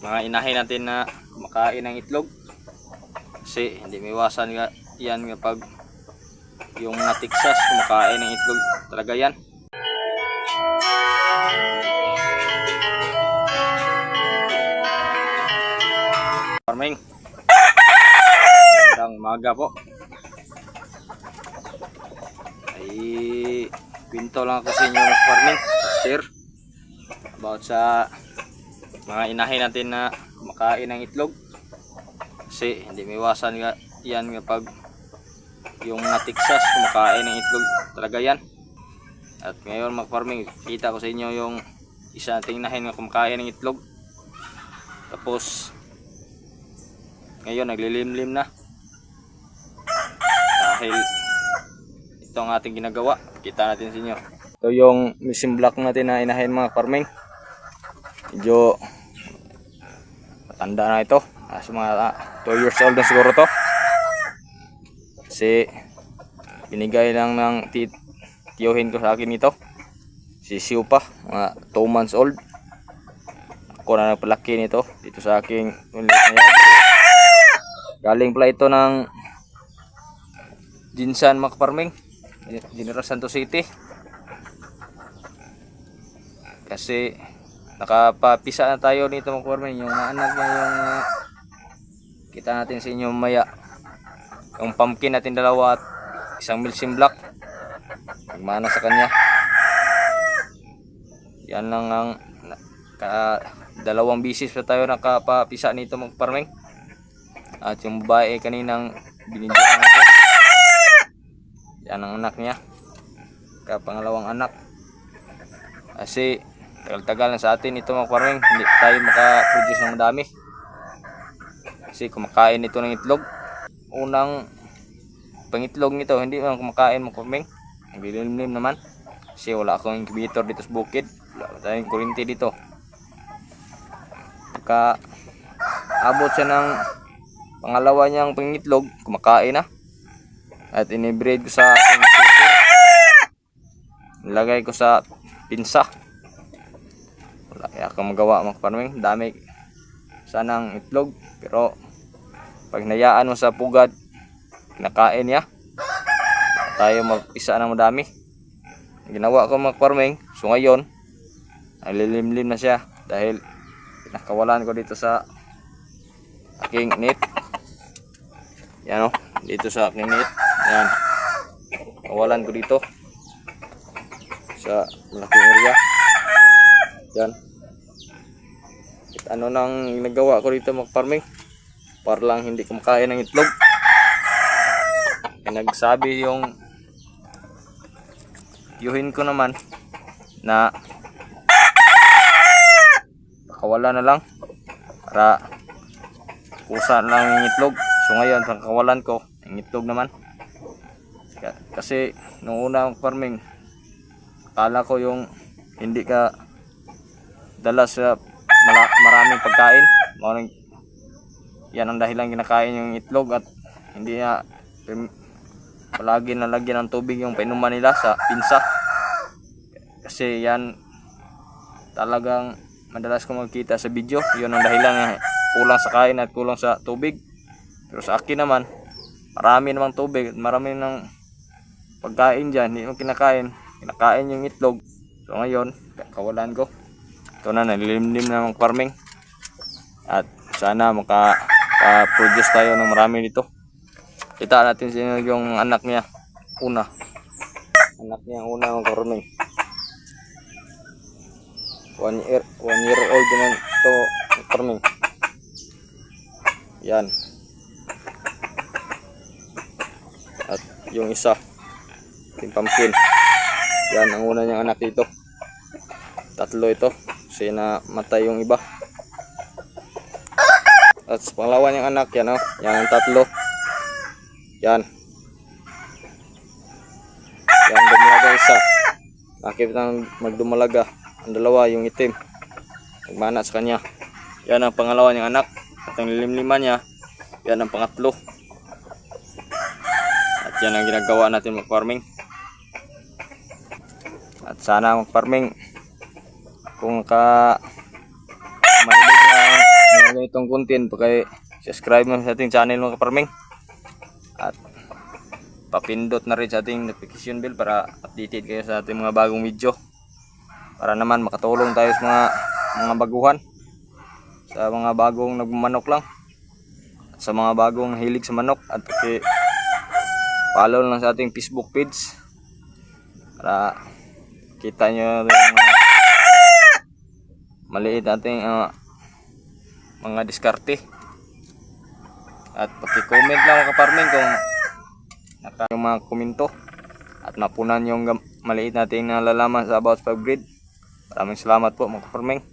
mga inahin natin na kumakain ng itlog. Kasi hindi may iwasan nga yan kapag yung natiksas kumakain ng itlog talaga yan. Farming. Magandang umaga po. Ay, pinto lang ako sa inyo ng farming. Sir. About sa mga inahin natin na kumakain ng itlog. Kasi hindi may iwasan nga yan kapag yung natiksas kumakain ng itlog talaga yan. At ngayon mag-farming, kita ko sa inyo yung isa nating inahin na kumakain ng itlog. Tapos ngayon naglilimlim na. Dahil ito ang ating ginagawa. Kita natin sa inyo. Ito yung missing block natin na inahin mga farming. Medyo matanda na ito. As mga 2 years old na siguro to. Kasi binigay lang ng tiyuhin ko sa akin ito. Si Siu pa, mga 2 months old. Ako na nagpalaki nito dito sa aking. Galing pala ito ng Jinsan Macfarming, General Santos City. Kasi nakapapisa na tayo nito Macfarming, yung mga anak niya yung ah, kita natin sa inyo maya. Yung pumpkin natin dalawa at isang milsim block. Nagmana sa kanya. Yan lang ang na- dalawang bisis pa tayo nakapapisa nito Macfarming. At yung babae kaninang binidyohan ko. Yan ang anak niya. Kapangalawang anak. Kasi tagal-tagal na sa atin ito mga farming. Hindi tayo makaproduce ng madami. Kasi kumakain ito ng itlog. Unang pangitlog nito, hindi man kumakain mga farming. Naglilimlim naman. Kasi wala akong incubator dito sa bukid. Wala tayong kurinti dito. Pagka abot siya ng pangalawa niyang pangitlog, kumakain na. At inibreed ko sa aking. Nilagay ko sa pinsa. Kaya akong magawa mga farming. Dami sanang itlog. Pero pag nayaan mo sa pugad, kinakain niya. Tayo magpisa ng madami. Ginawa ko mga. So ngayon, ay lilimlim na siya. Dahil nakawalan ko dito sa aking net. Yan o, dito sa aking net. Yan. Kawalan ko dito. Sa malaking area. Yan. Ano nang ginagawa ko dito mag-farming. Para lang hindi kumakain ng itlog. Eh, nagsabi yung yuhin ko naman na pakawala na lang para kusa lang yung itlog. So ngayon, pagkawalan ko, yung itlog naman. Ka- Kasi nung una akong farming, akala ko yung hindi ka dala sa mala- maraming pagkain. Maraming, yan ang dahilan kinakain yung itlog at hindi na palagi nalagyan ng tubig yung painuman nila sa pinsa. Kasi yan talagang madalas ko magkita sa video. Yun ang dahilan na kulang sa kain at kulang sa tubig. Pero sa akin naman, marami namang tubig at marami ng pagkain dyan. Hindi mo kinakain. Kinakain yung itlog. So ngayon, kawalan ko. Ito na, nalilimlim na ng farming. At sana maka-produce tayo ng marami dito. Kita natin sino yung anak niya. Una. Anak niya una ng farming. One year, one year old naman ito farming. Yan. At yung isa, yung pumpkin. Yan ang una niyang anak dito. Tatlo ito. Kasi na matay yung iba. At sa pangalawa niyang anak, yan oh. Yan ang tatlo. Yan. Yan dumalaga isa. Nakita ng magdumalaga. Ang dalawa yung itim. Nagmana sa kanya. Yan ang pangalawa niyang anak. At ang lilimliman niya, yan ang pangatlo. At yan ang ginagawa natin mag-farming. At sana mag-farming kung ka ganitong content, pagka subscribe mo sa ating channel mga kaparming. At papindot na rin sa ating notification bell para updated kayo sa ating mga bagong video. Para naman makatulong tayo sa mga mga baguhan. Sa mga bagong nagmanok lang. Sa mga bagong hilig sa manok. At paki follow lang sa ating Facebook page. Para kita nyo yung maliit nating ah, mga diskarte. At paki-comment lang mga kaparming kung naka yung mga komento at napunan yung maliit nating nalalaman sa About 5 Grid. Maraming salamat po mga kaparming.